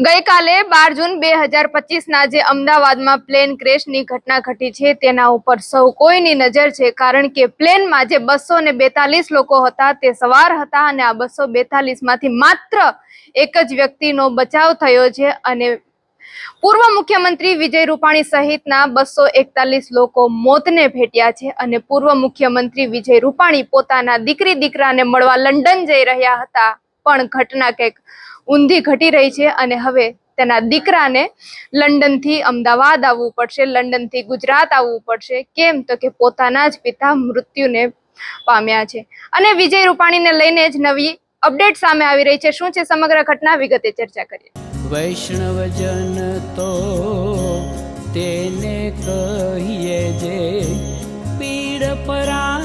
ગઈકાલે બાર જૂન બે હજાર પચીસના જે અમદાવાદમાં પ્લેન ક્રેશની ઘટના ઘટી છે, તેના ઉપર સૌ કોઈની નજર છે, કારણ કે પ્લેનમાં જે બસો ને બેતાલીસ લોકો હતા, તે સવાર હતા અને આ બસો બેતાલીસમાંથી માત્ર એક જ વ્યક્તિનો બચાવ થયો છે અને પૂર્વ મુખ્યમંત્રી વિજય રૂપાણી સહિતના બસો એકતાલીસ લોકો મોતને ભેટ્યા છે અને પૂર્વ મુખ્યમંત્રી વિજય રૂપાણી પોતાના દીકરી દીકરાને મળવા લંડન જઈ રહ્યા હતા. પણ ઘટના કંઈક ઊંધી ઘટી રહી છે અને હવે તેના દીકરાને લંડનથી અમદાવાદ આવવું પડશે, લંડનથી ગુજરાત આવવું પડશે. કેમ તો કે પોતાના જ પિતા મૃત્યુને પામ્યા છે. અને વિજય રૂપાણીને લઈને જ નવી અપડેટ સામે આવી રહી છે. શું છે સમગ્ર ઘટના? વિગતે ચર્ચા કરીએ. વૈષ્ણવજન તો તેને કહીએ જે પીડ પરાઈ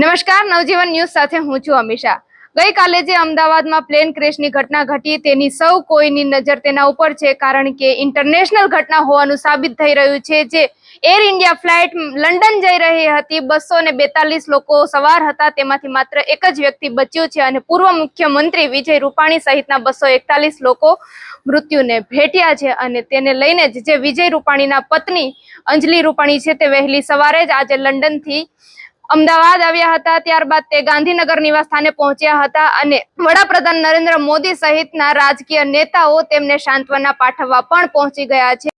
નમસ્કાર, નવજીવન ન્યૂઝ સાથે હું છું અમિશા ગઈકાલે જે અમદાવાદમાં પ્લેન ક્રેશની ઘટના ઘટી, તેની સૌ કોઈની નજર તેના ઉપર છે, કારણ કે ઇન્ટરનેશનલ ઘટના હોવાનું સાબિત થઈ રહ્યું છે, જે એર ઇન્ડિયા ફ્લાઇટ લંડન જઈ રહી હતી. બસો ને બેતાલીસ લોકો સવાર હતા, તેમાંથી માત્ર એક જ વ્યક્તિ બચ્યું છે અને પૂર્વ મુખ્યમંત્રી વિજય રૂપાણી સહિતના બસો એકતાલીસ લોકો મૃત્યુને ભેટ્યા છે અને તેને લઈને જ જે વિજય રૂપાણીના પત્ની અંજલિ રૂપાણી છે, તે વહેલી સવારે જ આજે લંડનથી અમદાવાદ આવ્યા હતા, ત્યારબાદ તે ગાંધીનગર નિવાસ સ્થાને પહોંચ્યા હતા અને વડાપ્રધાન નરેન્દ્ર મોદી સહિતના રાજકીય નેતાઓ તેમને સાંત્વના પાઠવવા પણ પહોંચી ગયા છે.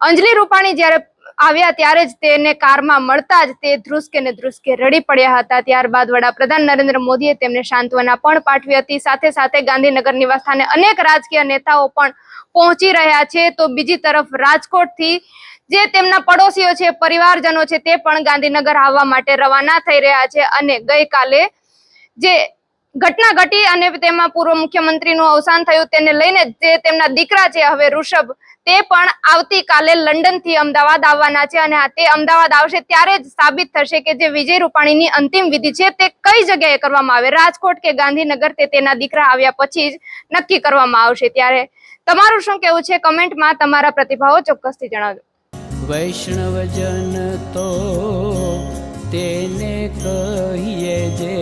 અંજલિ રૂપાણી જ્યારે આવ્યા ત્યારે જ તેને કારમાં મળતા જ તે ધ્રુસકે ને ધ્રુસકે રડી પડ્યા હતા. ત્યારબાદ વડાપ્રધાન નરેન્દ્ર મોદીએ તેમને સાંત્વના પણ પાઠવી હતી. સાથે સાથે ગાંધીનગર નિવાસસ્થાને અનેક રાજકીય નેતાઓ પણ પહોંચી રહ્યા છે. તો બીજી તરફ રાજકોટથી જે તેમના પડોશીઓ છે, પરિવારજનો છે, તે પણ ગાંધીનગર આવવા માટે રવાના થઈ રહ્યા છે અને ગઈકાલે જે ઘટના ઘટી અને તેમાં પૂર્વ મુખ્યમંત્રીનું અવસાન થયું તેને લઈને જે તેમના દીકરા છે હવે ઋષભ, તે પણ આવતીકાલે લંડનથી અમદાવાદ આવવાના છે અને તે અમદાવાદ આવશે ત્યારે જ સાબિત થશે કે જે વિજય રૂપાણીની અંતિમ વિધિ છે તે કઈ જગ્યાએ કરવામાં આવે? રાજકોટ કે ગાંધીનગર તે તેના દીકરા આવ્યા પછી જ નક્કી કરવામાં આવશે. ત્યારે તમારું શું કેવું છે? કમેન્ટમાં તમારા પ્રતિભાવો ચોક્કસથી જણાવજો. વૈષ્ણવજન તો તેને કહીએ જે